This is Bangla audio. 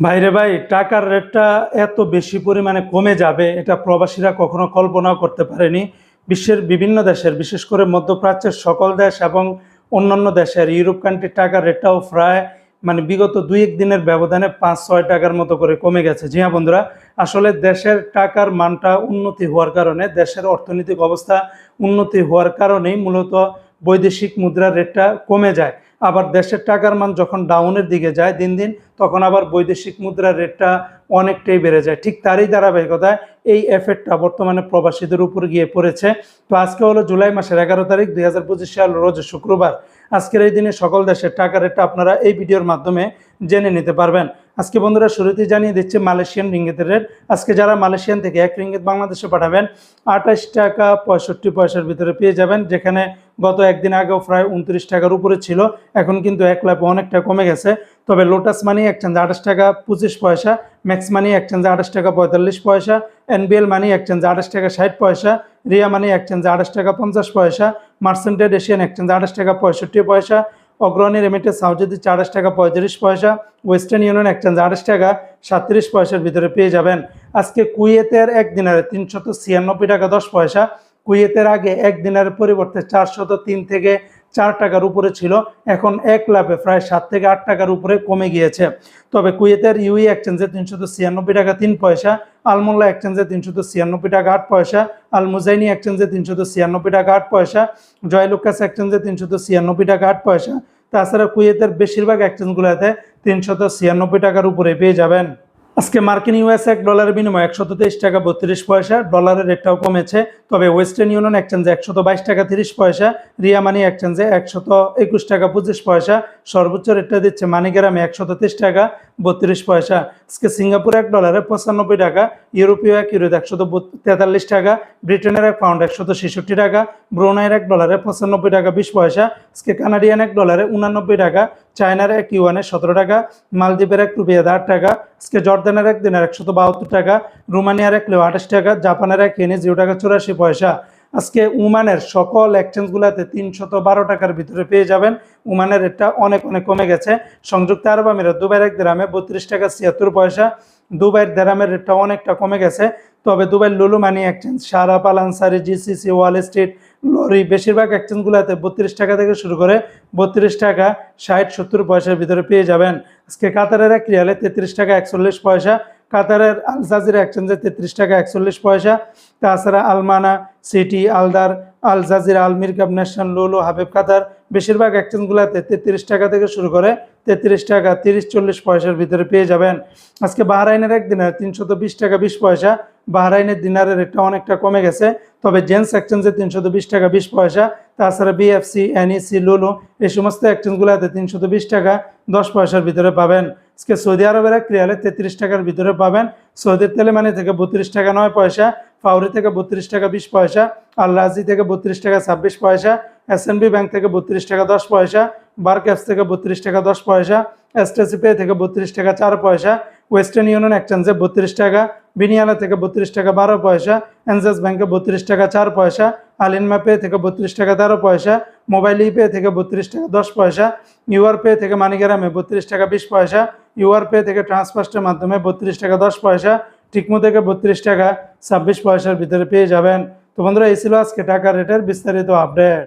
ভাইরে ভাই, টাকার রেটটা এত বেশি পরিমাণে কমে যাবে, এটা প্রবাসীরা কখনো কল্পনাও করতে পারেনি। বিশ্বের বিভিন্ন দেশের, বিশেষ করে মধ্যপ্রাচ্যের সকল দেশ এবং অন্যান্য দেশের ইউরোপ কান্ট্রির টাকার রেটটাও প্রায় মানে বিগত দুই এক দিনের ব্যবধানে পাঁচ ছয় টাকার মতো করে কমে গেছে। জি হ্যাঁ বন্ধুরা, আসলে দেশের টাকার মানটা উন্নতি হওয়ার কারণে, দেশের অর্থনৈতিক অবস্থা উন্নতি হওয়ার কারণেই মূলত বৈদেশিক মুদ্রার রেটটা কমে যায়। আবার দেশের টাকার মান যখন ডাউনের দিকে যায় দিন দিন, তখন আবার বৈদেশিক মুদ্রার রেটটা অনেকটাই বেড়ে যায়। ঠিক তারই ধারাবাহিকতায় এই এফেক্টটা বর্তমানে প্রবাসীদের উপর গিয়ে পড়েছে। তো আজকে হলো জুলাই মাসের এগারো তারিখ, দুই হাজার পঁচিশ সাল, রোজ শুক্রবার। আজকের এই দিনে সকল দেশের টাকার রেটটা আপনারা এই ভিডিওর মাধ্যমে জেনে নিতে পারবেন। আজকে বন্ধুরা শুরুতেই জানিয়ে দিচ্ছে মালয়েশিয়ান রিঙ্গিতের রেট। আজকে যারা মালয়েশিয়ান থেকে এক রিঙ্গিত বাংলাদেশে পাঠাবেন, আঠাশ টাকা পঁয়ষট্টি পয়সার ভিতরে পেয়ে যাবেন, যেখানে গত একদিন আগেও প্রায় উনত্রিশ টাকার উপরে ছিল, এখন কিন্তু এক লাভ অনেকটা কমে গেছে। তবে লোটাস মানি এক এক্সচেঞ্জ আঠাশ টাকা পঁচিশ পয়সা ম্যাক্স মানি এক এক্সচেঞ্জ আঠাশ টাকা পঁয়তাল্লিশ পয়সা এনবিএল মানি এক এক্সচেঞ্জ আঠাশ টাকা ষাট পয়সা, রিয়া মানি এক এক্সচেঞ্জ আঠাশ টাকা পঞ্চাশ পয়সা মার্সেন্টেড এশিয়ান এক এক্সচেঞ্জ আঠাশ টাকা পঁয়ষট্টি পয়সা অগ্রণী রেমিটেন্স যদি চারশ টাকা, পঁয়ত্রিশ পয়সা ওয়েস্টার্ন ইউনিয়ন এক্সচেঞ্জ আঠাশ টাকা, সাতত্রিশ পয়সার ভিতরে পেয়ে যাবেন। আজকে কুয়েতের এক দিনারে তিনশত ছিয়ানব্বই টাকা দশ পয়সা, কুয়েতের আগে এক দিনের পরিবর্তে চারশত তিন থেকে চার টাকার উপরে ছিল, এখন এক লাভে প্রায় সাত থেকে আট টাকার উপরে কমে গিয়েছে। তবে কুয়েতের ইউই এক্সচেঞ্জে তিনশত ছিয়ানব্বই টাকা তিন পয়সা, আলমোল্লা এক্সচেঞ্জে তিনশত ছিয়ানব্বই টাকা আট পয়সা আল মুজাইনি এক্সচেঞ্জে তিনশত ছিয়ানব্বই টাকা আট পয়সা, জয়লুকাস এক্সচেঞ্জে তিনশত ছিয়ানব্বই টাকা আট পয়সা। তাছাড়া কুয়েতের বেশিরভাগ এক্সচেঞ্জগুলোতে তিনশত ছিয়ানব্বই টাকার উপরে পেয়ে যাবেন। আজকে মার্কিন ইউএস এক ডলারের বিনিময়ে একশত তেইশ টাকা বত্রিশ পয়সা, ডলারের রেটটাও কমেছে। তবে ওয়েস্টার্ন ইউনিয়ন এক্সচেঞ্জে একশত বাইশ টাকা তিরিশ পয়সা, রিয়া মানি এক্সচেঞ্জে একশত একুশ টাকা পঁচিশ পয়সা সর্বোচ্চ রেটটা দিচ্ছে মানিগ্রামে একশো তেইশ টাকা, বত্রিশ পয়সা। আজকে সিঙ্গাপুর এক ডলারে পঁচানব্বই টাকা, ইউরোপীয় এক ইউরোতে একশত তেতাল্লিশ টাকা, ব্রিটেনের এক পাউন্ড একশত ছেষট্টি টাকা, ব্রুনাইয়ের এক ডলারে পঁচানব্বই টাকা, বিশ পয়সা। আজকে কানাডিয়ান এক ডলারে উনানব্বই টাকা, চায়নার এক ইউয়ানে সতেরো টাকা, মালদ্বীপের এক রুপিয়াতে আট টাকা, আজকে জর্দানের এক দিনের একশত বাহাত্তর টাকা, রোমানিয়ার এক লেও আঠাশ টাকা, জাপানের এক এনে জিরো টাকা চুরাশি পয়সা। আজকে উমানের সকল এক্সচেঞ্জগুলোতে তিনশত বারো টাকার ভিতরে পেয়ে যাবেন। উমানের রেটটা অনেক অনেক কমে গেছে। সংযুক্ত আরব আমিরাত, দুবাইয়ের এক দেরামে বত্রিশ টাকা ছিয়াত্তর পয়সা। দুবাইয়ের দেরামের রেটটা অনেকটা কমে গেছে। তবে দুবাইয়ের লুলু মানি এক্সচেঞ্জ সারা পালানসারি, জিসিসি, ওয়াল স্ট্রিট, লরি বেশিরভাগ এক্সচেঞ্জগুলোতে বত্রিশ টাকা থেকে শুরু করে বত্রিশ টাকা ষাট, সত্তর পয়সার ভিতরে পেয়ে যাবেন। আজকে কাতারের এক রিয়ালে তেত্রিশ টাকা একচল্লিশ পয়সা। কাতারের আল জাজিরা এক্সচেঞ্জে তেত্রিশ টাকা একচল্লিশ পয়সা। তাছাড়া Almana, City, Aldar Al Jazeera আলমির কাপ ন্যাশনাল লোলো, হাবিব কাতার বেশিরভাগ এক্সচেঞ্জগুলোতে তেত্রিশ টাকা থেকে শুরু করে তেত্রিশ টাকা তিরিশ চল্লিশ পয়সার ভিতরে পেয়ে যাবেন। আজকে বাহরাইনের এক দিনের তিনশত বিশ টাকা বিশ পয়সা। বাহরাইনের দিনারের রেটটা অনেকটা কমে গেছে, তবে জেন্টস এক্সচেঞ্জে তিনশত বিশ টাকা বিশ পয়সা। তাছাড়া বিএফসি, এনইসি, লুলু এই সমস্ত এক্সচেঞ্জগুলোতে তিনশত বিশ টাকা দশ পয়সার ভিতরে পাবেন। আজকে সৌদি আরবের এক রিয়ালে তেত্রিশ টাকার ভিতরে পাবেন সৌদির তেলে মানে থেকে বত্রিশ টাকা নয় পয়সা ফাউরি থেকে বত্রিশ টাকা বিশ পয়সা আল রাজি থেকে বত্রিশ টাকা ছাব্বিশ পয়সা এসএনবি ব্যাংক থেকে বত্রিশ টাকা দশ পয়সা বার ক্যাপস থেকে বত্রিশ টাকা দশ পয়সা এসটিসি পে থেকে বত্রিশ টাকা চার পয়সা ওয়েস্টার্ন ইউনিয়ন এক্সচেঞ্জে বত্রিশ টাকা বিনিয়ালা থেকে বত্রিশ টাকা বারো পয়সা এনজেস ব্যাংকে বত্রিশ টাকা চার পয়সা আলিনমা পে থেকে বত্রিশ টাকা তেরো পয়সা মোবাইল ই পে থেকে বত্রিশ টাকা দশ পয়সা ইউআর পে থেকে মানিগ্রামে বত্রিশ টাকা বিশ পয়সা ইউআর পে থেকে ট্রান্সফার্স্টের মাধ্যমে বত্রিশ টাকা দশ পয়সা, টিকমো থেকে বত্রিশ টাকা ছাব্বিশ পয়সার ভিতরে পেয়ে যাবেন। তো বন্ধুরা, এই ছিল আজকে টাকা রেটের বিস্তারিত আপডেট।